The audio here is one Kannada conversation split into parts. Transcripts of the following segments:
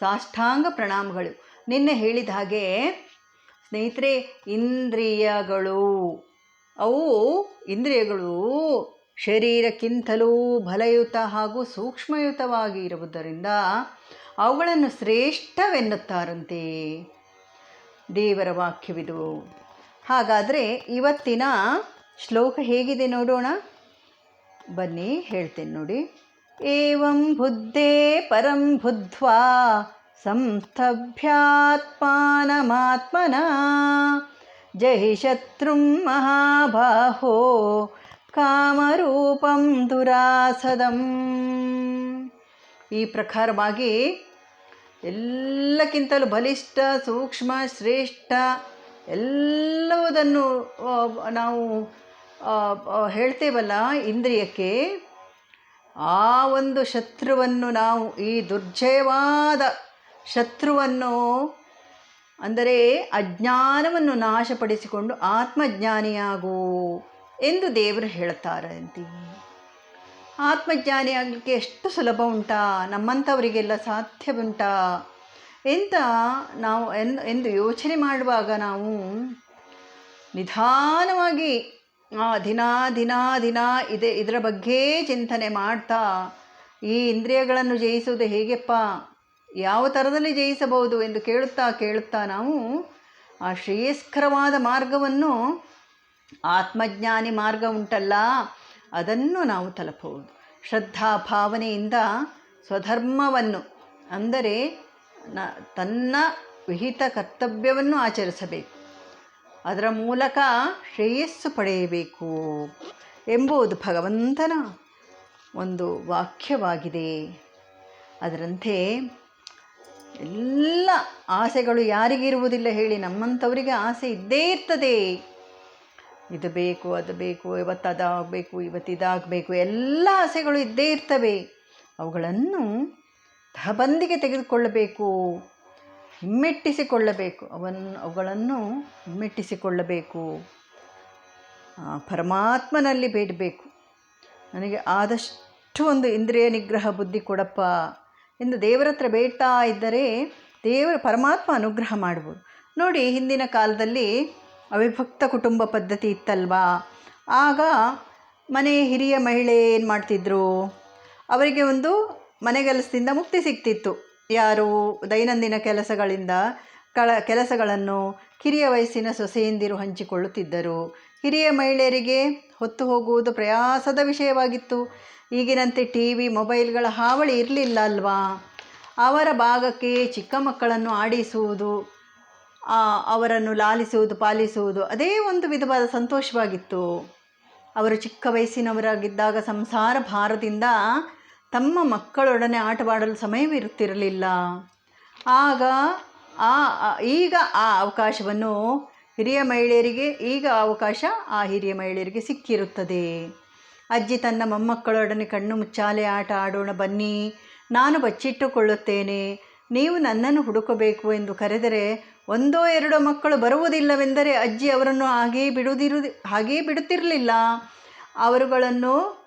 ಸಾಷ್ಟಾಂಗ ಪ್ರಣಾಮಗಳು. ನಿನ್ನೆ ಹೇಳಿದ ಹಾಗೆ ಸ್ನೇಹಿತರೆ, ಇಂದ್ರಿಯಗಳು, ಅವು ಇಂದ್ರಿಯಗಳು ಶರೀರಕ್ಕಿಂತಲೂ ಬಲಯುತ ಹಾಗೂ ಸೂಕ್ಷ್ಮಯುತವಾಗಿ ಇರುವುದರಿಂದ ಅವುಗಳನ್ನು ಶ್ರೇಷ್ಠವೆನ್ನುತ್ತಾರಂತೆ. ದೇವರ ವಾಕ್ಯವಿದು. ಹಾಗಾದರೆ ಇವತ್ತಿನ ಶ್ಲೋಕ ಹೇಗಿದೆ ನೋಡೋಣ? ಬನ್ನಿ, ಹೇಳ್ತೇನೆ ನೋಡಿ. ಏವಂ बुद्धे ಪರಂ बुद्ध्वा ಸಂಸ್ಥಭ್ಯಾತ್ಮಾನಮಾತ್ಮನ ಜಹಿ शत्रुं महाबाहो ಕಾಮರೂಪಂ ದುರಾಸದಂ ಈ ಪ್ರಕಾರವಾಗಿ ಎಲ್ಲಕ್ಕಿಂತಲೂ ಬಲಿಷ್ಠ, ಸೂಕ್ಷ್ಮ, ಶ್ರೇಷ್ಠ ಎಲ್ಲವುದನ್ನು ನಾವು ಹೇಳ್ತೇವಲ್ಲ ಇಂದ್ರಿಯಕ್ಕೆ. ಆ ಒಂದು ಶತ್ರುವನ್ನು ನಾವು, ಈ ದುರ್ಜಯವಾದ ಶತ್ರುವನ್ನು, ಅಂದರೆ ಅಜ್ಞಾನವನ್ನು ನಾಶಪಡಿಸಿಕೊಂಡು ಆತ್ಮಜ್ಞಾನಿಯಾಗು ಎಂದು ದೇವರು ಹೇಳ್ತಾರಂತೆ ಆತ್ಮಜ್ಞಾನಿ ಆಗಲಿಕ್ಕೆ ಎಷ್ಟು ಸುಲಭ ಉಂಟಾ? ನಮ್ಮಂಥವರಿಗೆಲ್ಲ ಸಾಧ್ಯವುಂಟಾ? ಎಂತ ನಾವು ಎಂದು ಯೋಚನೆ ಮಾಡುವಾಗ ನಾವು ನಿಧಾನವಾಗಿ ದಿನ ದಿನ ದಿನ ಇದೆ, ಇದರ ಬಗ್ಗೆ ಚಿಂತನೆ ಮಾಡ್ತಾ ಈ ಇಂದ್ರಿಯಗಳನ್ನು ಜಯಿಸುವುದು ಹೇಗೆಪ್ಪ? ಯಾವ ಥರದಲ್ಲಿ ಜಯಿಸಬಹುದು ಎಂದು ಕೇಳುತ್ತಾ ಕೇಳುತ್ತಾ ನಾವು ಆ ಶ್ರೇಯಸ್ಕರವಾದ ಮಾರ್ಗವನ್ನು ಆತ್ಮಜ್ಞಾನಿ ಮಾರ್ಗ ಉಂಟಲ್ಲ, ಅದನ್ನು ನಾವು ತಲುಪಬಹುದು. ಶ್ರದ್ಧಾ ಭಾವನೆಯಿಂದ ಸ್ವಧರ್ಮವನ್ನು, ಅಂದರೆ ನ ತನ್ನ ವಿಹಿತ ಕರ್ತವ್ಯವನ್ನು ಆಚರಿಸಬೇಕು. ಅದರ ಮೂಲಕ ಶ್ರೇಯಸ್ಸು ಪಡೆಯಬೇಕು ಎಂಬುದು ಭಗವಂತನ ಒಂದು ವಾಕ್ಯವಾಗಿದೆ. ಅದರಂತೆ ಎಲ್ಲ ಆಸೆಗಳು ಯಾರಿಗಿರುವುದಿಲ್ಲ ಹೇಳಿ ನಮ್ಮಂಥವರಿಗೆ ಆಸೆ ಇದ್ದೇ ಇರ್ತದೆ. ಇದು ಬೇಕು, ಅದು ಬೇಕು ಇವತ್ತು ಅದಾಗಬೇಕು ಇವತ್ತು ಇದಾಗಬೇಕು ಎಲ್ಲ ಆಸೆಗಳು ಇದ್ದೇ ಇರ್ತವೆ. ಅವುಗಳನ್ನು ತಹಬಂದಿಗೆ ತೆಗೆದುಕೊಳ್ಳಬೇಕು. ಹಿಮ್ಮೆಟ್ಟಿಸಿಕೊಳ್ಳಬೇಕು ಅವನ್ನು ಅವುಗಳನ್ನು ಹಿಮ್ಮೆಟ್ಟಿಸಿಕೊಳ್ಳಬೇಕು ಪರಮಾತ್ಮನಲ್ಲಿ ಬೇಡಬೇಕು. ನನಗೆ ಆದಷ್ಟು ಒಂದು ಇಂದ್ರಿಯ ನಿಗ್ರಹ ಬುದ್ಧಿ ಕೊಡಪ್ಪ ಎಂದು ದೇವರ ಹತ್ರ ಬೇಡ್ತಾ ಇದ್ದರೆ ದೇವರ ಪರಮಾತ್ಮ ಅನುಗ್ರಹ ಮಾಡ್ಬೋದು. ನೋಡಿ, ಹಿಂದಿನ ಕಾಲದಲ್ಲಿ ಅವಿಭಕ್ತ ಕುಟುಂಬ ಪದ್ಧತಿ ಇತ್ತಲ್ವಾ? ಆಗ ಮನೆ ಹಿರಿಯ ಮಹಿಳೆ ಏನು ಮಾಡ್ತಿದ್ರು? ಅವರಿಗೆ ಒಂದು ಮನೆಗೆಲಸದಿಂದ ಮುಕ್ತಿ ಸಿಗ್ತಿತ್ತು. ಯಾರು ದೈನಂದಿನ ಕೆಲಸಗಳಿಂದ ಕಳ, ಕೆಲಸಗಳನ್ನು ಕಿರಿಯ ವಯಸ್ಸಿನ ಸೊಸೆಯಿಂದಿರು ಹಂಚಿಕೊಳ್ಳುತ್ತಿದ್ದರು. ಹಿರಿಯ ಮಹಿಳೆಯರಿಗೆ ಹೊತ್ತು ಹೋಗುವುದು ಪ್ರಯಾಸದ ವಿಷಯವಾಗಿತ್ತು. ಈಗಿನಂತೆ ಟಿ ವಿ ಮೊಬೈಲ್ಗಳ ಹಾವಳಿ ಇರಲಿಲ್ಲ ಅಲ್ವಾ? ಅವರ ಭಾಗಕ್ಕೆ ಚಿಕ್ಕ ಮಕ್ಕಳನ್ನು ಆಡಿಸುವುದು ಅವರನ್ನು ಲಾಲಿಸುವುದು, ಪಾಲಿಸುವುದು ಅದೇ ಒಂದು ವಿಧವಾದ ಸಂತೋಷವಾಗಿತ್ತು. ಅವರು ಚಿಕ್ಕ ವಯಸ್ಸಿನವರಾಗಿದ್ದಾಗ ಸಂಸಾರ ಭಾರದಿಂದ ತಮ್ಮ ಮಕ್ಕಳೊಡನೆ ಆಟವಾಡಲು ಸಮಯವಿರುತ್ತಿರಲಿಲ್ಲ. ಆಗ ಆ ಈಗ ಆ ಅವಕಾಶವನ್ನು ಹಿರಿಯ ಮಹಿಳೆಯರಿಗೆ, ಈಗ ಅವಕಾಶ ಆ ಹಿರಿಯ ಮಹಿಳೆಯರಿಗೆ ಸಿಕ್ಕಿರುತ್ತದೆ. ಅಜ್ಜಿ ತನ್ನ ಮೊಮ್ಮಕ್ಕಳೊಡನೆ ಕಣ್ಣು ಮುಚ್ಚಾಲೆ ಆಟ ಆಡೋಣ ಬನ್ನಿ, ನಾನು ಬಚ್ಚಿಟ್ಟುಕೊಳ್ಳುತ್ತೇನೆ. ನೀವು ನನ್ನನ್ನು ಹುಡುಕಬೇಕು ಎಂದು ಕರೆದರೆ ಒಂದೋ ಎರಡೋ ಮಕ್ಕಳು ಬರುವುದಿಲ್ಲವೆಂದರೆ ಅಜ್ಜಿ ಅವರನ್ನು ಹಾಗೇ ಬಿಡುವುದಿರು ಹಾಗೇ ಬಿಡುತ್ತಿರಲಿಲ್ಲ. ಅವರುಗಳನ್ನು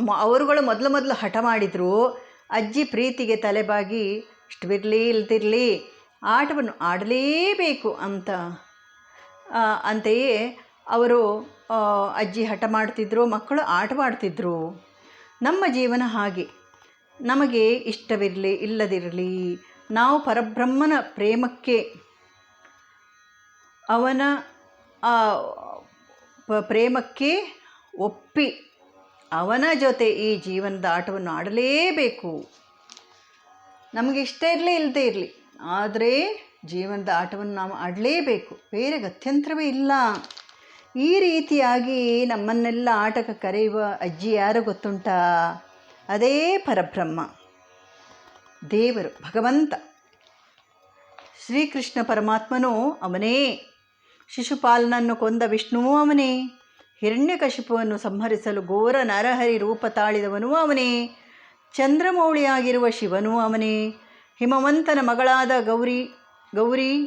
ಮ- ಅವರುಗಳು ಮೊದಲು ಮೊದಲು ಹಠ ಮಾಡಿದರು, ಅಜ್ಜಿ ಪ್ರೀತಿಗೆ ತಲೆಬಾಗಿ ಇಷ್ಟು ಬಿರಲಿ ಇಲ್ದಿರಲಿ, ಆಟವನ್ನು ಆಡಲೇಬೇಕು ಅಂತ. ಅಂತೆಯೇ ಅವರು ಅಜ್ಜಿ ಹಠ ಮಾಡ್ತಿದ್ರು, ಮಕ್ಕಳು ಆಟವಾಡ್ತಿದ್ರು ನಮ್ಮ ಜೀವನ ಹಾಗೆ. ನಮಗೆ ಇಷ್ಟವಿರಲಿ, ಇಲ್ಲದಿರಲಿ, ನಾವು ಪರಬ್ರಹ್ಮನ ಪ್ರೇಮಕ್ಕೆ ಅವನ ಪ್ರೇಮಕ್ಕೆ ಒಪ್ಪಿ ಅವನ ಜೊತೆ ಈ ಜೀವನದ ಆಟವನ್ನು ಆಡಲೇಬೇಕು. ನಮಗೆ ಇಷ್ಟ ಇರಲಿ ಇಲ್ಲದೆ ಇರಲಿ. ಆದರೆ ಜೀವನದ ಆಟವನ್ನು ನಾವು ಆಡಲೇಬೇಕು. ಬೇರೆ ಗತ್ಯಂತರವೇ ಇಲ್ಲ. ಈ ರೀತಿಯಾಗಿ ನಮ್ಮನ್ನೆಲ್ಲ ಆಟಕ್ಕೆ ಕರೆಯುವ ಅಜ್ಜಿ ಯಾರು ಗೊತ್ತುಂಟಾ? ಅದೇ ಪರಬ್ರಹ್ಮ. ದೇವರು, ಭಗವಂತ. ಶ್ರೀಕೃಷ್ಣ ಪರಮಾತ್ಮನು ಅವನೇ. ಶಿಶುಪಾಲನನ್ನು ಕೊಂದ ವಿಷ್ಣುವೂ ಅವನೇ. ಹಿರಣ್ಯಕಶಿಪುವನ್ನು ಸಂಹರಿಸಲು ಘೋರ ನರಹರಿ ರೂಪ ತಾಳಿದವನು ಅವನೇ. ಚಂದ್ರಮೌಳಿಯಾಗಿರುವ ಶಿವನು ಅವನೇ. ಹಿಮವಂತನ ಮಗಳಾದ ಗೌರಿ ಗೌರಿ,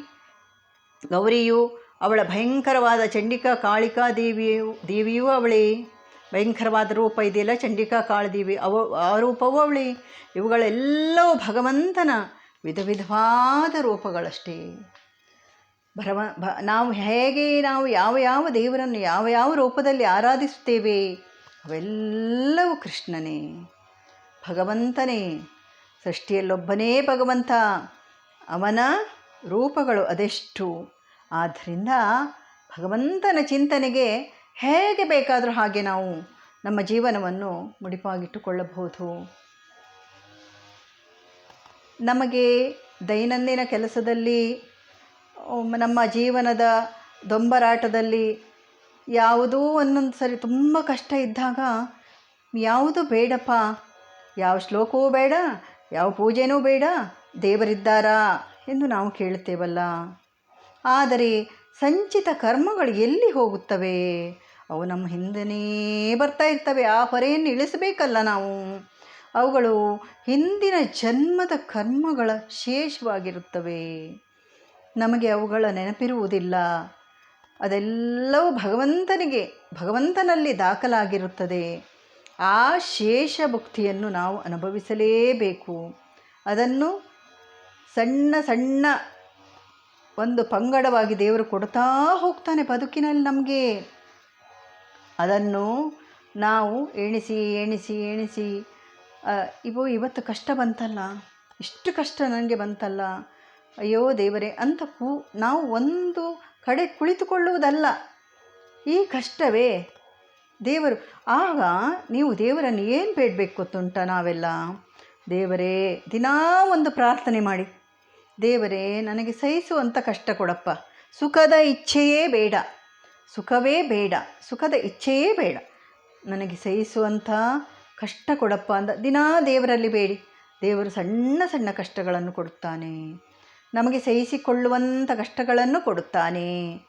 ಗೌರಿಯು ಅವಳ ಭಯಂಕರವಾದ ಚಂಡಿಕಾ ಕಾಳಿಕಾ ದೇವಿಯು, ದೇವಿಯೂ ಅವಳೇ. ಭಯಂಕರವಾದ ರೂಪ ಇದೆಯಲ್ಲ, ಚಂಡಿಕಾ ಕಾಳದೇವಿ ಅವ, ಆ ರೂಪವೂ ಅವಳೇ. ಇವುಗಳೆಲ್ಲವೂ ಭಗವಂತನ ವಿಧ ವಿಧವಾದ ರೂಪಗಳಷ್ಟೇ. ಭರಮ ಭ, ನಾವು ಹೇಗೆ ನಾವು ಯಾವ ಯಾವ ದೇವರನ್ನು ಯಾವ ಯಾವ ರೂಪದಲ್ಲಿ ಆರಾಧಿಸುತ್ತೇವೆ? ಅವೆಲ್ಲವೂ ಕೃಷ್ಣನೇ, ಭಗವಂತನೇ, ಸೃಷ್ಟಿಯಲ್ಲೊಬ್ಬನೇ ಭಗವಂತ. ಅವನ ರೂಪಗಳು ಅದೆಷ್ಟು? ಆದ್ದರಿಂದ ಭಗವಂತನ ಚಿಂತನೆಗೆ ಹೇಗೆ ಬೇಕಾದರೂ ಹಾಗೆ ನಾವು ನಮ್ಮ ಜೀವನವನ್ನು ಮುಡಿಪಾಗಿಟ್ಟುಕೊಳ್ಳಬಹುದು. ನಮಗೆ ದೈನಂದಿನ ಕೆಲಸದಲ್ಲಿ ನಮ್ಮ ಜೀವನದ ದೊಂಬರಾಟದಲ್ಲಿ ಯಾವುದೋ ಒಂದೊಂದು ಸರಿ ತುಂಬ ಕಷ್ಟ ಇದ್ದಾಗ ಯಾವುದು ಬೇಡಪ್ಪ? ಯಾವ ಶ್ಲೋಕವೂ ಬೇಡ, ಯಾವ ಪೂಜೆನೂ ಬೇಡ, ದೇವರಿದ್ದಾರಾ ಎಂದು ನಾವು ಕೇಳುತ್ತೇವಲ್ಲ. ಆದರೆ ಸಂಚಿತ ಕರ್ಮಗಳು ಎಲ್ಲಿ ಹೋಗುತ್ತವೆ? ಅವು ನಮ್ಮ ಹಿಂದೆನೇ ಬರ್ತಾ ಇರ್ತವೆ, ಆ ಹೊರೆಯನ್ನು ಇಳಿಸಬೇಕಲ್ಲ ನಾವು. ಅವುಗಳು ಹಿಂದಿನ ಜನ್ಮದ ಕರ್ಮಗಳ ಶೇಷವಾಗಿರುತ್ತವೆ. ನಮಗೆ ಅವುಗಳ ನೆನಪಿರುವುದಿಲ್ಲ. ಅದೆಲ್ಲವೂ ಭಗವಂತನಿಗೆ, ಭಗವಂತನಲ್ಲಿ ದಾಖಲಾಗಿರುತ್ತದೆ. ಆ ಶೇಷ ಭುಕ್ತಿಯನ್ನು ನಾವು ಅನುಭವಿಸಲೇಬೇಕು. ಅದನ್ನು ಸಣ್ಣ ಸಣ್ಣ ಒಂದು ಪಂಗಡವಾಗಿ ದೇವರು ಕೊಡ್ತಾ ಹೋಗ್ತಾನೆ ಬದುಕಿನಲ್ಲಿ ನಮಗೆ. ಅದನ್ನು ನಾವು ಎಣಿಸಿ ಎಣಿಸಿ ಎಣಿಸಿ ಇವು ಇವತ್ತು ಕಷ್ಟ ಬಂತಲ್ಲ? ಇಷ್ಟು ಕಷ್ಟ ನನಗೆ ಬಂತಲ್ಲ? ಅಯ್ಯೋ ದೇವರೇ ಅಂತ ಕೂ ನಾವು ಒಂದು ಕಡೆ ಕುಳಿತುಕೊಳ್ಳುವುದಲ್ಲ. ಈ ಕಷ್ಟವೇ. ದೇವರು, ಆಗ ನೀವು ದೇವರನ್ನು ಏನು ಬೇಡಬೇಕು ಗೊತ್ತುಂಟ ನಾವೆಲ್ಲ? ದೇವರೇ, ದಿನಾ ಒಂದು ಪ್ರಾರ್ಥನೆ ಮಾಡಿ. ದೇವರೇ, ನನಗೆ ಸಹಿಸುವಂಥ ಕಷ್ಟ ಕೊಡಪ್ಪ. ಸುಖದ ಇಚ್ಛೆಯೇ ಬೇಡ. ಸುಖವೇ ಬೇಡ. ಸುಖದ ಇಚ್ಛೆಯೇ ಬೇಡ. ನನಗೆ ಸಹಿಸುವಂಥ ಕಷ್ಟ ಕೊಡಪ್ಪ ಅಂದ ದಿನಾ ದೇವರಲ್ಲಿ ಬೇಡಿ. ದೇವರು ಸಣ್ಣ ಸಣ್ಣ ಕಷ್ಟಗಳನ್ನು ಕೊಡುತ್ತಾನೆ. ನಮಗೆ ಸಹಿಸಿಕೊಳ್ಳುವಂಥ ಕಷ್ಟಗಳನ್ನು ಕೊಡುತ್ತಾನೆ.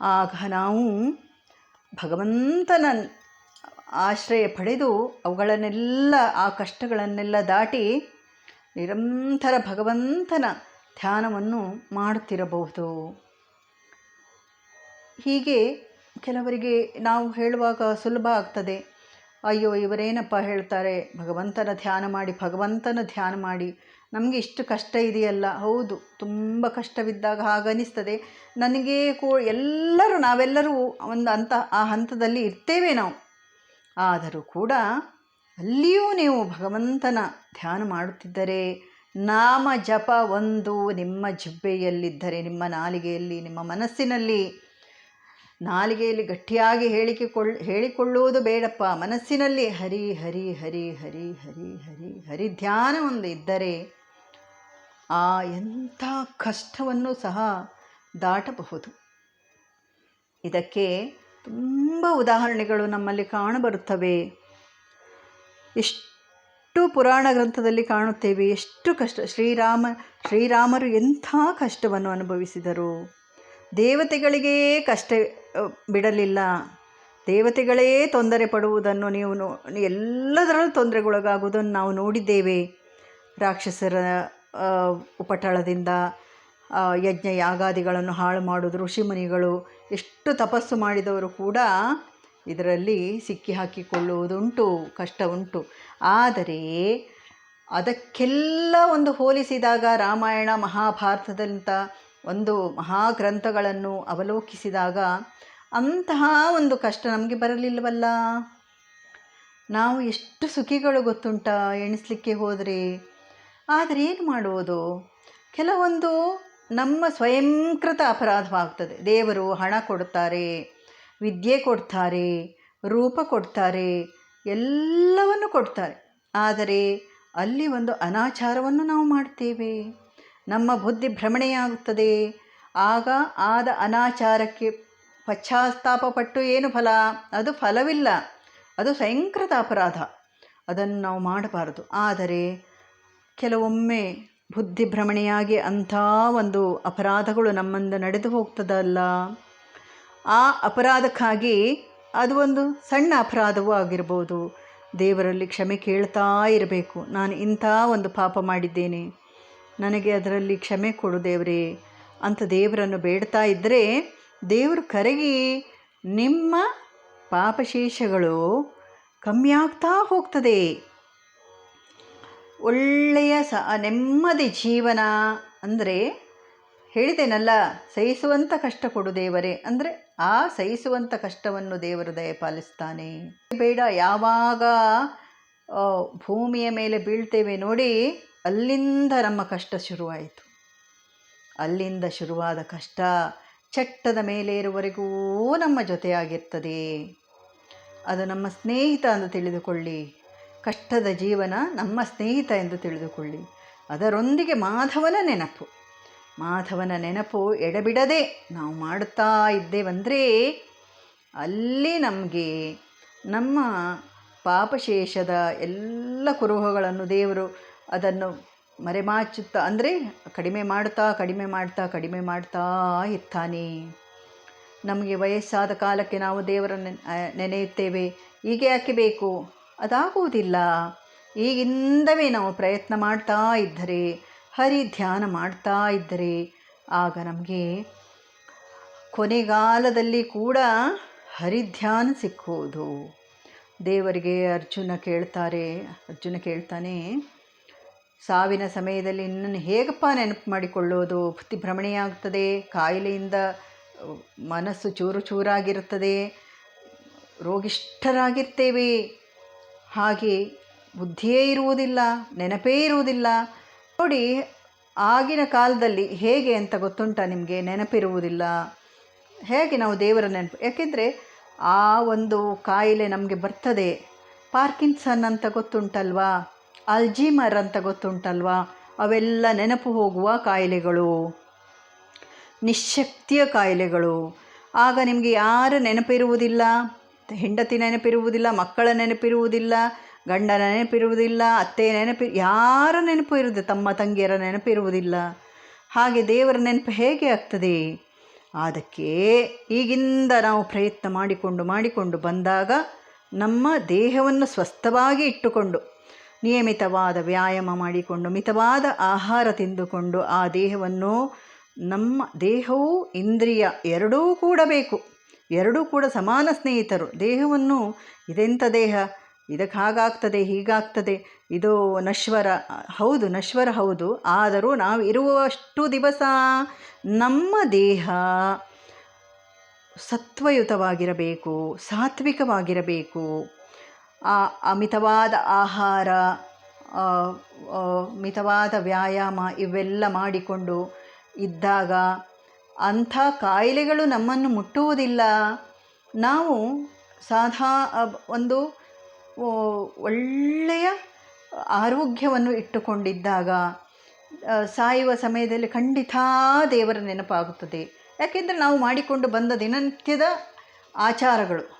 ಆಗ ನಾವು ಭಗವಂತನ ಆಶ್ರಯ ಪಡೆದು ಅವುಗಳನ್ನೆಲ್ಲ, ಆ ಕಷ್ಟಗಳನ್ನೆಲ್ಲ ದಾಟಿ ನಿರಂತರ ಭಗವಂತನ ಧ್ಯಾನವನ್ನು ಮಾಡುತ್ತಿರಬಹುದು. ಹೀಗೆ ಕೆಲವರಿಗೆ ನಾವು ಹೇಳುವಾಗ ಸುಲಭ ಆಗ್ತದೆ. ಅಯ್ಯೋ, ಇವರೇನಪ್ಪ ಹೇಳ್ತಾರೆ? ಭಗವಂತನ ಧ್ಯಾನ ಮಾಡಿ, ಭಗವಂತನ ಧ್ಯಾನ ಮಾಡಿ. ನಮಗೆ ಇಷ್ಟು ಕಷ್ಟ ಇದೆಯಲ್ಲ? ಹೌದು, ತುಂಬ ಕಷ್ಟವಿದ್ದಾಗ ಹಾಗನಿಸ್ತದೆ ನನಗೆ ಕೂ, ಎಲ್ಲರೂ, ನಾವೆಲ್ಲರೂ ಒಂದು ಅಂತ ಆ ಹಂತದಲ್ಲಿ ಇರ್ತೇವೆ ನಾವು. ಆದರೂ ಕೂಡ ಅಲ್ಲಿಯೂ ನೀವು ಭಗವಂತನ ಧ್ಯಾನ ಮಾಡುತ್ತಿದ್ದರೆ, ನಾಮ ಜಪ ಒಂದು ನಿಮ್ಮ ಜಿಬ್ಬೆಯಲ್ಲಿದ್ದರೆ, ನಿಮ್ಮ ನಾಲಿಗೆಯಲ್ಲಿ, ನಿಮ್ಮ ಮನಸ್ಸಿನಲ್ಲಿ ನಾಲಿಗೆಯಲ್ಲಿ ಗಟ್ಟಿಯಾಗಿ ಹೇಳಿಕೆ ಕೊಳ್ ಹೇಳಿಕೊಳ್ಳುವುದು ಬೇಡಪ್ಪ. ಮನಸ್ಸಿನಲ್ಲಿ ಹರಿ ಹರಿ ಹರಿ ಹರಿ ಹರಿ ಹರಿ ಹರಿ ಧ್ಯಾನ ಒಂದು ಇದ್ದರೆ ಆ ಎಂಥ ಕಷ್ಟವನ್ನು ಸಹ ದಾಟಬಹುದು. ಇದಕ್ಕೆ ತುಂಬ ಉದಾಹರಣೆಗಳು ನಮ್ಮಲ್ಲಿ ಕಾಣಬರುತ್ತವೆ ಎಷ್ಟು ಪುರಾಣ ಗ್ರಂಥದಲ್ಲಿ ಕಾಣುತ್ತೇವೆ. ಎಷ್ಟು ಕಷ್ಟ, ಶ್ರೀರಾಮ, ಶ್ರೀರಾಮರು ಎಂಥ ಕಷ್ಟವನ್ನು ಅನುಭವಿಸಿದರು. ದೇವತೆಗಳಿಗೇ ಕಷ್ಟ ಬಿಡಲಿಲ್ಲ. ದೇವತೆಗಳೇ ತೊಂದರೆ ಪಡುವುದನ್ನು ನೀವು ನೋ, ಎಲ್ಲದರಲ್ಲೂ ತೊಂದರೆಗೊಳಗಾಗುವುದನ್ನು ನಾವು ನೋಡಿದ್ದೇವೆ. ರಾಕ್ಷಸರ ಉಪಟಳದಿಂದ ಯಜ್ಞ ಯಾಗಾದಿಗಳನ್ನು ಹಾಳು ಮಾಡೋದು ಋಷಿಮುನಿಗಳು ಎಷ್ಟು ತಪಸ್ಸು ಮಾಡಿದವರು ಕೂಡ ಇದರಲ್ಲಿ ಸಿಕ್ಕಿ ಹಾಕಿಕೊಳ್ಳುವುದುಂಟು ಕಷ್ಟ ಉಂಟು ಆದರೆ ಅದಕ್ಕೆಲ್ಲ ಒಂದು ಹೋಲಿಸಿದಾಗ ರಾಮಾಯಣ ಮಹಾಭಾರತದಂಥ ಒಂದು ಮಹಾಗ್ರಂಥಗಳನ್ನು ಅವಲೋಕಿಸಿದಾಗ ಅಂತಹ ಒಂದು ಕಷ್ಟ ನಮಗೆ ಬರಲಿಲ್ಲವಲ್ಲ? ನಾವು ಎಷ್ಟು ಸುಖಿಗಳು ಗೊತ್ತುಂಟ ಎಣಿಸ್ಲಿಕ್ಕೆ ಹೋದರೆ? ಆದರೆ ಏನು ಮಾಡುವುದು? ಕೆಲವೊಂದು ನಮ್ಮ ಸ್ವಯಂಕೃತ ಅಪರಾಧವಾಗ್ತದೆ. ದೇವರು ಹಣ ಕೊಡ್ತಾರೆ ವಿದ್ಯೆ ಕೊಡ್ತಾರೆ, ರೂಪ ಕೊಡ್ತಾರೆ, ಎಲ್ಲವನ್ನು ಕೊಡ್ತಾರೆ. ಆದರೆ ಅಲ್ಲಿ ಒಂದು ಅನಾಚಾರವನ್ನು ನಾವು ಮಾಡ್ತೇವೆ. ನಮ್ಮ ಬುದ್ಧಿ ಭ್ರಮಣೆಯಾಗುತ್ತದೆ. ಆಗ ಆದ ಅನಾಚಾರಕ್ಕೆ ಪಶ್ಚಾತ್ತಾಪಪಟ್ಟು ಏನು ಫಲ? ಅದು ಫಲವಿಲ್ಲ. ಅದು ಸ್ವಯಂಕೃತ ಅಪರಾಧ. ಅದನ್ನು ನಾವು ಮಾಡಬಾರದು. ಆದರೆ ಕೆಲವೊಮ್ಮೆ ಬುದ್ಧಿ ಭ್ರಮಣೆಯಾಗಿ ಅಂಥ ಒಂದು ಅಪರಾಧಗಳು ನಮ್ಮಿಂದ ನಡೆದು ಹೋಗ್ತದಲ್ಲ. ಆ ಅಪರಾಧಕ್ಕಾಗಿ ಅದು ಒಂದು ಸಣ್ಣ ಅಪರಾಧವೂ ಆಗಿರ್ಬೋದು. ದೇವರಲ್ಲಿ ಕ್ಷಮೆ ಕೇಳ್ತಾ ಇರಬೇಕು. ನಾನು ಇಂಥ ಒಂದು ಪಾಪ ಮಾಡಿದ್ದೇನೆ. ನನಗೆ ಅದರಲ್ಲಿ ಕ್ಷಮೆ ಕೊಡು ದೇವರೇ ಅಂತ ದೇವರನ್ನು ಬೇಡ್ತಾ ಇದ್ದರೆ ದೇವರು ಕರಗಿ ನಿಮ್ಮ ಪಾಪಶೇಷಗಳು ಕಮ್ಮಿಯಾಗ್ತಾ ಹೋಗ್ತದೆ. ಒಳ್ಳೆಯ ಸ, ನೆಮ್ಮದಿ ಜೀವನ ಅಂದರೆ ಹೇಳಿದೆನಲ್ಲ ಸಹಿಸುವಂಥ ಕಷ್ಟ ಕೊಡು ದೇವರೇ ಅಂದರೆ ಆ ಸಹಿಸುವಂಥ ಕಷ್ಟವನ್ನು ದೇವರು ದಯಪಾಲಿಸ್ತಾನೆ. ಬೇಡ, ಯಾವಾಗ ಭೂಮಿಯ ಮೇಲೆ ಬೀಳ್ತೇವೆ ನೋಡಿ ಅಲ್ಲಿಂದ ನಮ್ಮ ಕಷ್ಟ ಶುರುವಾಯಿತು. ಅಲ್ಲಿಂದ ಶುರುವಾದ ಕಷ್ಟ ಚಟ್ಟದ ಮೇಲೆ ಇರುವವರೆಗೂ ನಮ್ಮ ಜೊತೆಯಾಗಿರ್ತದೆ. ಅದು ನಮ್ಮ ಸ್ನೇಹಿತ ಎಂದು ತಿಳಿದುಕೊಳ್ಳಿ. ಕಷ್ಟದ ಜೀವನ ನಮ್ಮ ಸ್ನೇಹಿತ ಎಂದು ತಿಳಿದುಕೊಳ್ಳಿ. ಅದರೊಂದಿಗೆ ಮಾಧವನ ನೆನಪು. ಮಾಧವನ ನೆನಪು ಎಡಬಿಡದೆ ನಾವು ಮಾಡುತ್ತಾ ಇದ್ದೇವಂದರೆ ಅಲ್ಲಿ ನಮಗೆ ನಮ್ಮ ಪಾಪಶೇಷದ ಎಲ್ಲ ಕುರುಹಗಳನ್ನು ದೇವರು ಅದನ್ನು ಮರೆಮಾಚುತ್ತಾ, ಅಂದರೆ ಕಡಿಮೆ ಮಾಡ್ತಾ ಕಡಿಮೆ ಮಾಡ್ತಾ ಕಡಿಮೆ ಮಾಡ್ತಾ ಇರ್ತಾನೆ. ನಮಗೆ ವಯಸ್ಸಾದ ಕಾಲಕ್ಕೆ ನಾವು ದೇವರನ್ನು ನೆನೆಯುತ್ತೇವೆ. ಈಗ ಯಾಕೆ ಬೇಕು? ಅದಾಗುವುದಿಲ್ಲ. ಈಗಿಂದವೇ ನಾವು ಪ್ರಯತ್ನ ಮಾಡ್ತಾ ಇದ್ದರೆ, ಹರಿ ಧ್ಯಾನ ಮಾಡ್ತಾ ಇದ್ದರೆ, ಆಗ ನಮಗೆ ಕೊನೆಗಾಲದಲ್ಲಿ ಕೂಡ ಹರಿಧ್ಯಾನ ಸಿಕ್ಕುವುದು ದೇವರಿಗೆ ಅರ್ಜುನ ಕೇಳ್ತಾರೆ, ಅರ್ಜುನ ಕೇಳ್ತಾನೆ ಸಾವಿನ ಸಮಯದಲ್ಲಿ ನಿನ್ನನ್ನು ಹೇಗಪ್ಪ ನೆನಪು ಮಾಡಿಕೊಳ್ಳೋದು? ಬುದ್ಧಿ ಭ್ರಮಣೆಯಾಗ್ತದೆ ಕಾಯಿಲೆಯಿಂದ ಮನಸ್ಸು ಚೂರು ಚೂರಾಗಿರುತ್ತದೆ, ರೋಗಿಷ್ಠರಾಗಿರ್ತೇವೆ. ಹಾಗೆ ಬುದ್ಧಿಯೇ ಇರುವುದಿಲ್ಲ, ನೆನಪೇ ಇರುವುದಿಲ್ಲ. ನೋಡಿ, ಆಗಿನ ಕಾಲದಲ್ಲಿ ಹೇಗೆ ಅಂತ ಗೊತ್ತುಂಟ ನಿಮಗೆ? ನೆನಪಿರುವುದಿಲ್ಲ. ಹೇಗೆ ನಾವು ದೇವರ ನೆನಪು? ಯಾಕೆಂದರೆ ಆ ಒಂದು ಕಾಯಿಲೆ ನಮಗೆ ಬರ್ತದೆ. ಪಾರ್ಕಿನ್ಸನ್ ಅಂತ ಗೊತ್ತುಂಟಲ್ವಾ? ಅಲ್ಜಿಮರ್ ಅಂತ ಗೊತ್ತುಂಟಲ್ವಾ? ಅವೆಲ್ಲ ನೆನಪು ಹೋಗುವ ಕಾಯಿಲೆಗಳು. ನಿಶಕ್ತಿಯ ಕಾಯಿಲೆಗಳು. ಆಗ ನಿಮಗೆ ಯಾರ ನೆನಪಿರುವುದಿಲ್ಲ? ಹೆಂಡತಿ ನೆನಪಿರುವುದಿಲ್ಲ, ಮಕ್ಕಳ ನೆನಪಿರುವುದಿಲ್ಲ, ಗಂಡ ನೆನಪಿರುವುದಿಲ್ಲ, ಅತ್ತೆ ನೆನಪಿ, ಯಾರ ನೆನಪು ಇರುವುದು ತಮ್ಮ ತಂಗಿಯರ ನೆನಪಿರುವುದಿಲ್ಲ? ಹಾಗೆ ದೇವರ ನೆನಪು ಹೇಗೆ ಆಗ್ತದೆ? ಅದಕ್ಕೆ ಈಗಿಂದ ನಾವು ಪ್ರಯತ್ನ ಮಾಡಿಕೊಂಡು ಮಾಡಿಕೊಂಡು ಬಂದಾಗ ನಮ್ಮ ದೇಹವನ್ನು ಸ್ವಸ್ಥವಾಗಿ ಇಟ್ಟುಕೊಂಡು ನಿಯಮಿತವಾದ ವ್ಯಾಯಾಮ ಮಾಡಿಕೊಂಡು, ಮಿತವಾದ ಆಹಾರ ತಿಂದುಕೊಂಡು ಆ ದೇಹವನ್ನು ನಮ್ಮ ದೇಹವು ಇಂದ್ರಿಯ ಎರಡೂ ಕೂಡ ಬೇಕು. ಎರಡೂ ಕೂಡ ಸಮಾನ ಸ್ನೇಹಿತರು. ದೇಹವನ್ನು ಇದೆಂಥ ದೇಹ? ಇದಕ್ಕೆ ಹಾಗಾಗ್ತದೆ ಹೀಗಾಗ್ತದೆ? ಇದು ನಶ್ವರ, ಹೌದು ನಶ್ವರ ಹೌದು. ಆದರೂ ನಾವು ಇರುವಷ್ಟು ದಿವಸ ನಮ್ಮ ದೇಹ ಸತ್ವಯುತವಾಗಿರಬೇಕು, ಸಾತ್ವಿಕವಾಗಿರಬೇಕು. ಆ, ಅಮಿತವಾದ ಆಹಾರ ಮಿತವಾದ ವ್ಯಾಯಾಮ ಇವೆಲ್ಲ ಮಾಡಿಕೊಂಡು ಇದ್ದಾಗ ಅಂಥ ಕಾಯಿಲೆಗಳು ನಮ್ಮನ್ನು ಮುಟ್ಟುವುದಿಲ್ಲ. ನಾವು ಸಾಧಾ ಒಂದು ಒಳ್ಳೆಯ ಆರೋಗ್ಯವನ್ನು ಇಟ್ಟುಕೊಂಡಿದ್ದಾಗ ಸಾಯುವ ಸಮಯದಲ್ಲಿ ಖಂಡಿತ ದೇವರ ನೆನಪಾಗುತ್ತದೆ. ಯಾಕೆಂದರೆ ನಾವು ಮಾಡಿಕೊಂಡು ಬಂದ ದಿನನಿತ್ಯದ ಆಚಾರಗಳು.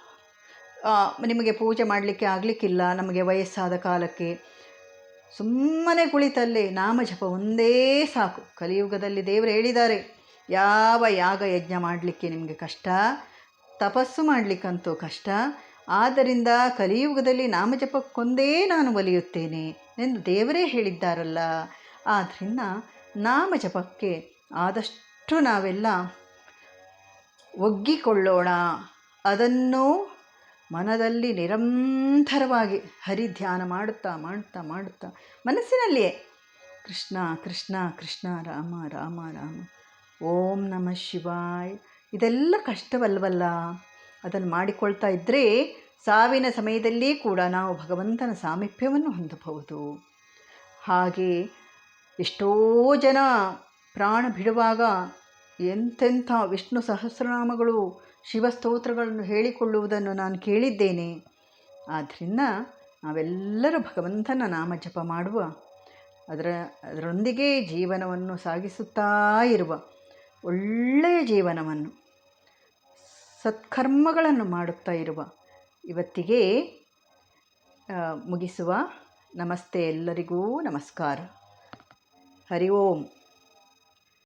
ನಿಮಗೆ ಪೂಜೆ ಮಾಡಲಿಕ್ಕೆ ಆಗಲಿಕ್ಕಿಲ್ಲ, ನಮಗೆ ವಯಸ್ಸಾದ ಕಾಲಕ್ಕೆ. ಸುಮ್ಮನೆ ಕುಳಿತಲ್ಲೇ ನಾಮಜಪ ಒಂದೇ ಸಾಕು. ಕಲಿಯುಗದಲ್ಲಿ ದೇವರು ಹೇಳಿದ್ದಾರೆ, ಯಾವ ಯಾಗ ಯಜ್ಞ ಮಾಡಲಿಕ್ಕೆ ನಿಮಗೆ ಕಷ್ಟ? ತಪಸ್ಸು ಮಾಡಲಿಕ್ಕಂತೂ ಕಷ್ಟ. ಆದ್ದರಿಂದ ಕಲಿಯುಗದಲ್ಲಿ ನಾಮಜಪಕ್ಕೊಂದೇ ನಾನು ಒಲಿಯುತ್ತೇನೆ ಎಂದು ದೇವರೇ ಹೇಳಿದ್ದಾರಲ್ಲ. ಆದ್ದರಿಂದ ನಾಮಜಪಕ್ಕೆ ಆದಷ್ಟು ನಾವೆಲ್ಲ ಒಗ್ಗಿಕೊಳ್ಳೋಣ. ಅದನ್ನು ಮನದಲ್ಲಿ ನಿರಂತರವಾಗಿ ಹರಿಧ್ಯಾನ ಮಾಡುತ್ತಾ ಮಾಡುತ್ತಾ ಮಾಡುತ್ತಾ ಮನಸ್ಸಿನಲ್ಲಿಯೇ ಕೃಷ್ಣ ಕೃಷ್ಣ ಕೃಷ್ಣ, ರಾಮ ರಾಮ ರಾಮ. ಓಂ ನಮಃ ಶಿವಾಯ್. ಇದೆಲ್ಲ ಕಷ್ಟವಲ್ವಲ್ಲ? ಅದನ್ನು ಮಾಡಿಕೊಳ್ತಾ ಇದ್ದರೆ ಸಾವಿನ ಸಮಯದಲ್ಲಿ ಕೂಡ ನಾವು ಭಗವಂತನ ಸಾಮೀಪ್ಯವನ್ನು ಹೊಂದಬಹುದು. ಹಾಗೆ ಎಷ್ಟೋ ಜನ ಪ್ರಾಣ ಬಿಡುವಾಗ ಎಂತೆಂಥ ವಿಷ್ಣು ಸಹಸ್ರನಾಮಗಳು ಶಿವಸ್ತೋತ್ರಗಳನ್ನು ಹೇಳಿಕೊಳ್ಳುವುದನ್ನು ನಾನು ಕೇಳಿದ್ದೇನೆ. ಆದ್ದರಿಂದ ನಾವೆಲ್ಲರೂ ಭಗವಂತನ ನಾಮ ಜಪ ಮಾಡುವ, ಅದರ, ಅದರೊಂದಿಗೆ ಜೀವನವನ್ನು ಸಾಗಿಸುತ್ತಾ ಇರುವ ಒಳ್ಳೆಯ ಜೀವನವನ್ನು, ಸತ್ಕರ್ಮಗಳನ್ನು ಮಾಡುತ್ತಾ ಇರುವ ಇವತ್ತಿಗೆ ಮುಗಿಸುವ. ನಮಸ್ತೆ ಎಲ್ಲರಿಗೂ ನಮಸ್ಕಾರ. ಹರಿ ಓಂ.